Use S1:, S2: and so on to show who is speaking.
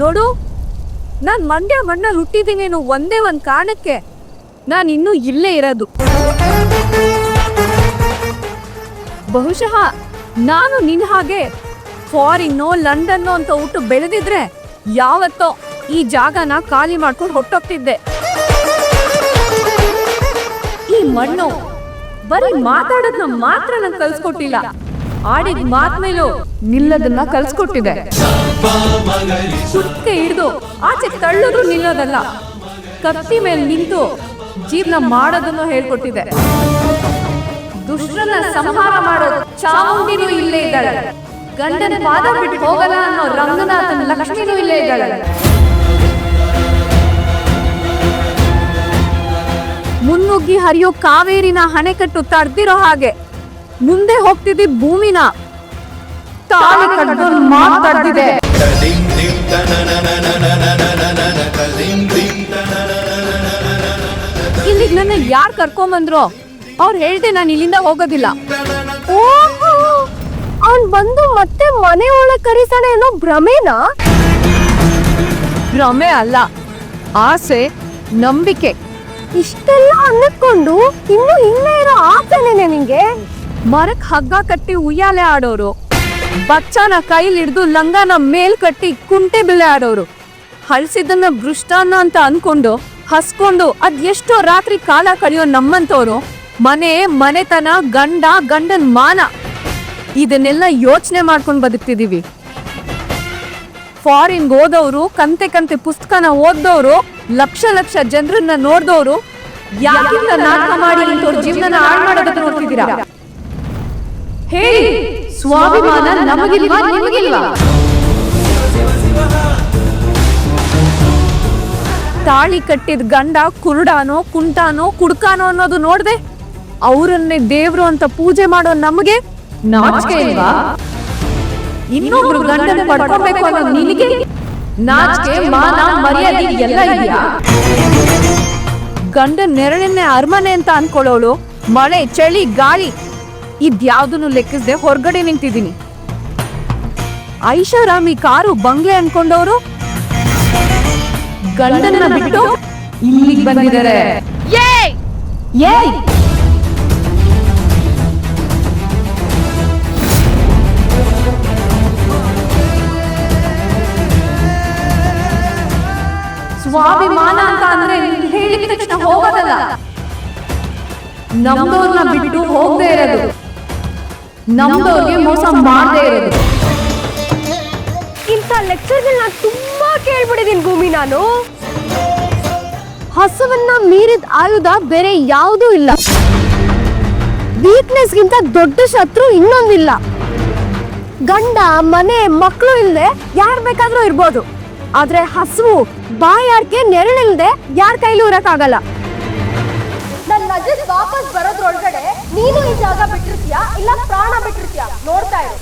S1: ನೋಡು, ನಾನ್ ಮಂಡ್ಯ ಮಣ್ಣಲ್ಲಿ ಹುಟ್ಟಿದಿನೇನೋ ಒಂದೇ ಒಂದ್ ಕಾರಣಕ್ಕೆ ನಾನು ಇನ್ನೂ ಇಲ್ಲೇ ಇರೋದು. ಬಹುಶಃ ನಾನು ನಿನ್ ಹಾಗೆ ಫಾರಿನ್ನೋ, ಲಂಡನ್ನೋ ಅಂತ ಹುಟ್ಟು ಬೆಳೆದಿದ್ರೆ ಯಾವತ್ತೋ ಈ ಜಾಗನ ಖಾಲಿ ಮಾಡ್ಕೊಂಡು ಹೊಟ್ಟೋಗ್ತಿದ್ದೆ ಈ ಮಣ್ಣು ಬರೀ ಮಾತಾಡೋದನ್ನ ಮಾತ್ರ ನಂಗೆ ಕಲ್ಸ್ಕೊಟ್ಟಿಲ್ಲ. ಆಡಿದ ಮಾತ್ ಮೇಲೂ ನಿಲ್ಲದನ್ನ ಕಲ್ಸ್ಕೊಟ್ಟಿದೆ. ಸುತ್ತೆ ಹಿಡಿದು ಆಚೆ ತಳ್ಳೋದು ನಿಲ್ಲೋದಲ್ಲ. ಕತ್ತಿ ಮೇಲೆ ನಿಂತು ಜೀವನ ಮಾಡೋದನ್ನು ಹೇಳ್ಕೊಟ್ಟಿದೆ. ದುಷ್ಟನ ಸಂಹಾರ ಮಾಡೋದು ಚಾಮುಂಡಿನೂ ಇಲ್ಲೇ ಇದ್ದಾಳೆ. ಗಂಡನ ಪಾದ ಬಿಟ್ಟು ಹೋಗಲ್ಲ ಅನ್ನೋ ರಂಗನಾಥನ ಲಕ್ಷ್ಮಿನೂ ಇಲ್ಲೇ ಇದ್ದಾಳೆ. ಮುನ್ನುಗ್ಗಿ ಹರಿಯೋ ಕಾವೇರಿನ ಹಣೆಕಟ್ಟು ತಡ್ದಿರೋ ಹಾಗೆ ಮುಂದೆ ಹೋಗ್ತಿದ್ದಿ ಭೂಮಿನ. ತಾಳಿ ಕಟ್ಟೋನ್ ಮಾತಾಡ್ತಿದೆ ಇಲ್ಲಿಗೆ ನನ್ನ ಯಾರು ಕರ್ಕೊಂಬಂದ್ರು? ಅವ್ರು ಹೇಳ್ದೆ ನಾನು ಇಲ್ಲಿಂದ ಹೋಗೋದಿಲ್ಲ. ಅವ್ನ್ ಬಂದು ಮತ್ತೆ ಮನೆ ಒಳಗೆ ಕರೀತಾನೆ ಅನ್ನೋ ಭ್ರಮೇನ? ಭ್ರಮೆ ಅಲ್ಲ, ಆಸೆ, ನಂಬಿಕೆ. ಇಷ್ಟೆಲ್ಲ ಅನ್ನಕೊಂಡು ಇನ್ನು ಇನ್ನೇನೋ ಇರೋ ಆಸೆನೇನೆ ನಿಂಗೆ? ಮರಕ್ ಹಗ್ಗ ಕಟ್ಟಿ ಉಯ್ಯಾಲೆ ಆಡೋರು. ಬಚ್ಚನ ಕೈಲಿ ಹಿಡ್ದು ಲಂಗನ ಮೇಲ್ ಕಟ್ಟಿ ಕುಂಟೆ ಬಿಲ್ಲೆ ಆಡೋರು. ಹಳ್ಸಿದ್ದನ್ನ ಭೃಷ್ಟಾನ ಅಂತ ಅನ್ಕೊಂಡು ಹಸ್ಕೊಂಡು ಅದ್ ರಾತ್ರಿ ಕಾಲ ಕಳೆಯೋ ನಮ್ಮಂತವ್ರು ಮನೆ, ಮನೆತನ, ಗಂಡ, ಗಂಡನ್ ಮಾನ. ಇದನ್ನೆಲ್ಲ ಯೋಚನೆ ಮಾಡ್ಕೊಂಡು ಬದುಕ್ತಿದೀವಿ. ಫಾರಿನ್ ಓದೋರು ಕಂತೆ ಕಂತೆ ಪುಸ್ತಕನ ಓದ್ದೋರು ಲಕ್ಷ ಲಕ್ಷ ಜನರನ್ನ ನೋಡ್ದವ್ರು ಯಾಕಿಂದ ನಾಟಕ ಮಾಡಿ ಜೀವನ ಹಾಳು ಮಾಡೋದನ್ನ ನೋಡ್ತಿದ್ದೀರಾ? ಹೇಳಿ, ಸ್ವಾಭಿಮಾನ ನಮಗಿಲ್ವಾ, ನಿಮಗಿಲ್ವಾ? ತಾಳಿ ಕಟ್ಟಿದ ಗಂಡ ಕುರುಡಾನೋ, ಕುಂಟಾನೋ, ಕುಡ್ಕಾನೋ ಅನ್ನೋದು ನೋಡ್ದೆ, ಅವರನ್ನೇ ದೇವ್ರು ಅಂತ ಪೂಜೆ ಮಾಡೋ ನಮಗೆ ನಾಚಿಕೆ ಇಲ್ವಾ? ಇನ್ನೊಬ್ರು ಗಂಡನ ಪಡ್ಕೋಬೇಕು ಅನ್ನೋ ನಿನಗೆ ನಾಚಿಕೆ, ಮಾನ, ಮರ್ಯಾದೆ ಎಲ್ಲ ಇದೆಯಾ? ಗಂಡ ನೆರಳನ್ನೇ ಅರಮನೆ ಅಂತ ಅನ್ಕೊಳ್ಳೋಳು, ಮಳೆ, ಚಳಿ, ಗಾಳಿ ಇದ್ಯಾವ್ದನ್ನು ಲೆಕ್ಕಿಸದೆ ಹೊರಗಡೆ ನಿಂತಿದ್ದೀನಿ. ಐಷಾರಾಮಿ ಕಾರು ಬಂಗ್ಲೆ ಅನ್ಕೊಂಡವರು? ಗಂಡನ್ನ ಬಿಟ್ಟು ಇಲ್ಲಿಗೆ ಬಂದಿದ್ದಾರೆ. ಸ್ವಾಭಿಮಾನ ಅಂತ ಅಂದ್ರೆ ಹೇಳಿದ ತಕ್ಷಣ ಹೋಗೋದಲ್ಲ. ನಮ್ದವ್ರನ್ನ ಬಿಟ್ಟು ಹೋಗದೆ ಇರೋದು. ನಮ್ದವ್ರಿಗೆ ಮೋಸ ಮಾಡದೆ ಇರೋದು.
S2: ಇಂಥ ನಾನು ತುಂಬಾ ಕೇಳ್ಬಿಟ್ಟಿದೀನಿ ಭೂಮಿ ನಾನು. ಹಸುವನ್ನ ಮೀರಿದ ಆಯುಧ ಬೇರೆ ಯಾವುದೂ ಇಲ್ಲ. ವೀಕ್ನೆಸ್ಗಿಂತ ದೊಡ್ಡ ಶತ್ರು ಇನ್ನೊಂದಿಲ್ಲ. ಗಂಡ, ಮನೆ ಮಕ್ಕಳು ಇಲ್ಲದೆ ಯಾರು ಬೇಕಾದ್ರೂ ಇರ್ಬೋದು. ಆದ್ರೆ ಹಸುವು ಬಾಯಾರ್ಕೆ ನೆರಳಿಲ್ದೆ ಯಾರ ಕೈಲೂ ಇರಕ್ಕಾಗಲ್ಲ ಅಜ್ಜದ್ ವಾಪಸ್ ಬರೋದ್ರೊಳಗಡೆ ನೀನು ಈ ಜಾಗ ಬಿಟ್ಟಿರ್ತೀಯಾ? ಇಲ್ಲ ಪ್ರಾಣ ಬಿಟ್ಟಿರ್ತೀಯಾ? ನೋಡ್ತಾ ಇರು.